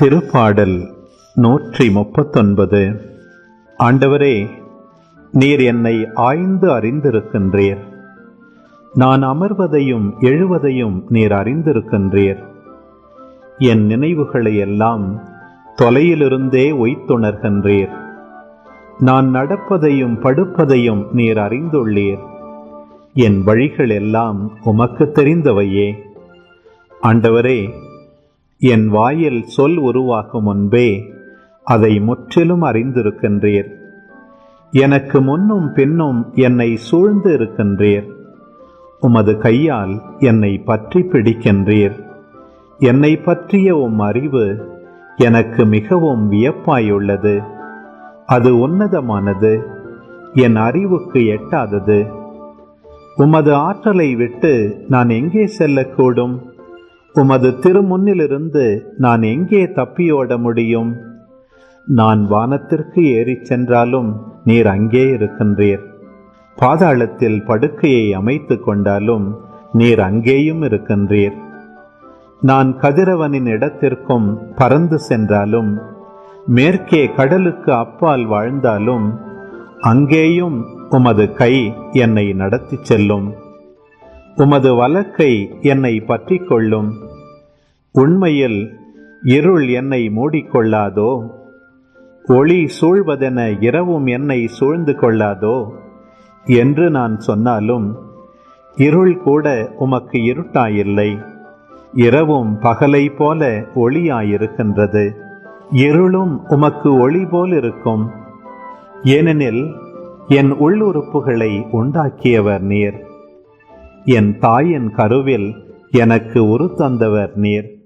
திருப்பாடல் நூற்றி முப்பத்தொன்பது. ஆண்டவரே நீர் என்னை ஆய்ந்து அறிந்திருக்கின்றீர். நான் அமர்வதையும் எழுவதையும் நீர் அறிந்திருக்கின்றீர். என் நினைவுகளை எல்லாம் தொலையிலிருந்தே ஒய்த்துணர்கின்றீர். நான் நடப்பதையும் படுப்பதையும் நீர் அறிந்துள்ளீர். என் வழிகள் எல்லாம் உமக்கு தெரிந்தவையே. ஆண்டவரே என் வாயில் சொல் உருவாகும் முன்பே அதை முற்றிலும் அறிந்திருக்கின்றீர். எனக்கு முன்னும் பின்னும் என்னை சூழ்ந்து இருக்கின்றீர். உமது கையால் என்னை பற்றி பிடிக்கின்றீர். என்னை பற்றிய உம் அறிவு எனக்கு மிகவும் வியப்பாயுள்ளது. அது உன்னதமானது என் அறிவுக்கு எட்டாதது. உமது ஆற்றலை விட்டு நான் எங்கே செல்லக்கூடும்? உமது திருமுன்னிலிருந்து நான் எங்கே தப்பியோட முடியும்? நான் வானத்திற்கு ஏறிச் சென்றாலும் நீர் அங்கே இருக்கின்றீர். பாதாளத்தில் படுக்கையை அமைத்து கொண்டாலும் நீர் அங்கேயும் இருக்கின்றீர். நான் கதிரவனின் இடத்திற்கும் பறந்து சென்றாலும் மேற்கே கடலுக்கு அப்பால் வாழ்ந்தாலும் அங்கேயும் உமது கை என்னை நடத்திச் செல்லும். உமது வலக்கை என்னை பற்றி கொள்ளும். உண்மையில் இருள் என்னை மூடிக்கொள்ளாதோ? ஒளி சூழ்வதென இரவும் என்னை சூழ்ந்து கொள்ளாதோ? என்று நான் சொன்னாலும் இருள் கூட உமக்கு இருட்டாயில்லை. இரவும் பகலை போல ஒளியாயிருக்கின்றது. இருளும் உமக்கு ஒளி போல் இருக்கும் ஏனெனில் என் உள்ளுறுப்புகளை உண்டாக்கியவர் நீர். என் தாயின் கருவில் எனக்கு உரு தந்தவர் நீர்.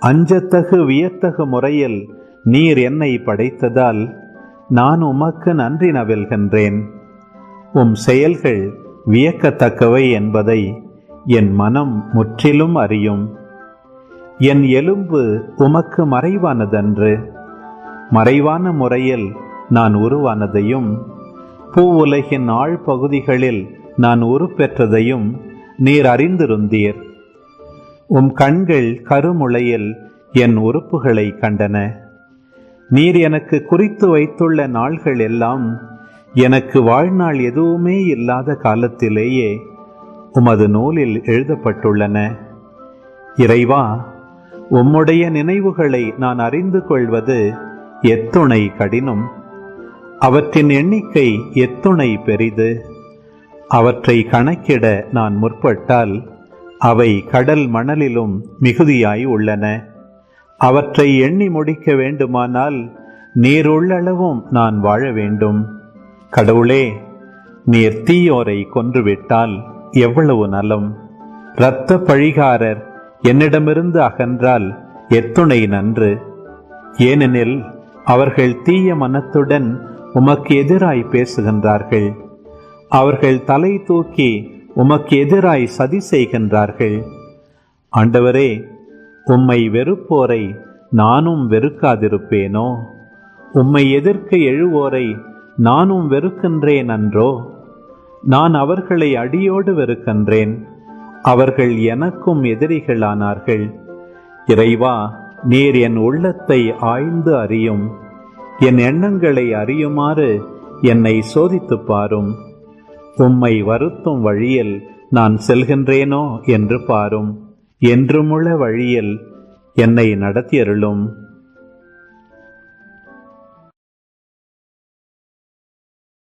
அஞ்சத்தகு வியத்தகு முறையில் நீர் என்னை படைத்ததால் நான் உமக்கு நன்றி நவில்கின்றேன். உம் செயல்கள் வியக்கத்தக்கவை என்பதை என் மனம் முற்றிலும் அறியும். என் எலும்பு உமக்கு மறைவானதன்று. மறைவான முறையில் நான் உருவானதையும் பூ உலகின் பகுதிகளில் நான் உருப்பெற்றதையும் நீர் அறிந்திருந்தீர். உம் கண்கள் கருமுளையில் என் உறுப்புகளை கண்டன. நீர் எனக்கு குறித்து வைத்துள்ள நாள்கள் எல்லாம் எனக்கு வாழ்நாள் எதுவுமே இல்லாத காலத்திலேயே உமது நூலில் எழுதப்பட்டுள்ளன. இறைவா உம்முடைய நினைவுகளை நான் அறிந்து கொள்வது எத்துணை கடினம். அவற்றின் எண்ணிக்கை எத்துணை பெரிது. அவற்றை கணக்கிட நான் முற்பட்டால் அவை கடல் மணலிலும் மிகுதியாய் உள்ளன. அவற்றை எண்ணி முடிக்க வேண்டுமானால் நீருள்ளளவும் நான் வாழ வேண்டும். கடவுளே நீர் தீயோரை கொன்றுவிட்டால் எவ்வளவு நலம். இரத்த பழிகாரர் என்னிடமிருந்து அகன்றால் எத்துணை நன்று. ஏனெனில் அவர்கள் தீய மனத்துடன் உமக்கு எதிராய் பேசுகின்றார்கள். அவர்கள் தலை தூக்கி உமக்கு எதிராய் சதி செய்கின்றார்கள். ஆண்டவரே உம்மை வெறுப்போரை நானும் வெறுக்காதிருப்பேனோ? உம்மை எதிர்க்க எழுவோரை நானும் வெறுக்கின்றேன் அன்றோ? நான் அவர்களை அடியோடு வெறுக்கின்றேன். அவர்கள் எனக்கும் எதிரிகளானார்கள். இறைவா நீர் என் உள்ளத்தை ஆய்ந்து அறியும். என் எண்ணங்களை அறியுமாறு என்னை சோதித்துப் பாரும். உம்மை வருத்தும் வழியில் நான் செல்கின்றேனோ என்று பாரும். என்றுமுள்ள வழியில் என்னை நடத்தியருளும்.